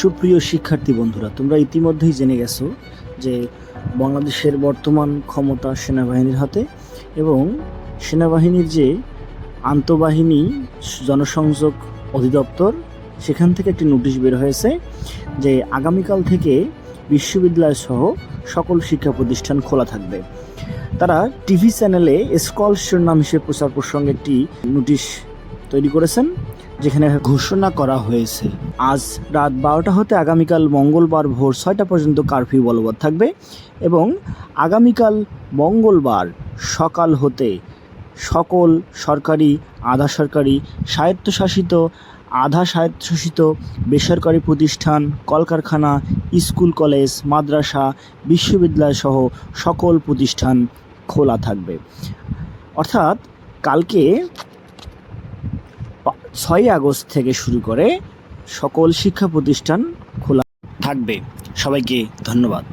সুপ্রিয় শিক্ষার্থী বন্ধুরা, তোমরা ইতিমধ্যেই জেনে গেছো যে বাংলাদেশের বর্তমান ক্ষমতা সেনাবাহিনীর হাতে এবং সেনাবাহিনীর যে আন্তঃবাহিনী জনসংযোগ অধিদপ্তর, সেখান থেকে একটি নোটিশ বের হয়েছে যে আগামীকাল থেকে বিশ্ববিদ্যালয় সহ সকল শিক্ষা প্রতিষ্ঠান খোলা থাকবে। তারা টিভি চ্যানেলে স্কল শিরোনাম হিসেবে প্রচার প্রসঙ্গে একটি নোটিশ তৈরি করেছেন। যেখানে ঘোষণা করা হয়েছে। আজ রাত বারোটা হতে আগামীকাল মঙ্গলবার ভোর ছয়টা পর্যন্ত কারফিউ বলবৎ থাকবে এবং আগামীকাল মঙ্গলবার সকাল হতে সকল সরকারি আধা সরকারি স্বায়ত্তশাসিত আধা স্বায়ত্তশাসিত বেসরকারি প্রতিষ্ঠান, কলকারখানা, স্কুল কলেজ, মাদ্রাসা, বিশ্ববিদ্যালয় সহ সকল প্রতিষ্ঠান খোলা থাকবে। অর্থাৎ কালকে ছয়ই আগস্ট থেকে শুরু করে সকল শিক্ষা প্রতিষ্ঠান খোলা থাকবে। সবাইকে ধন্যবাদ।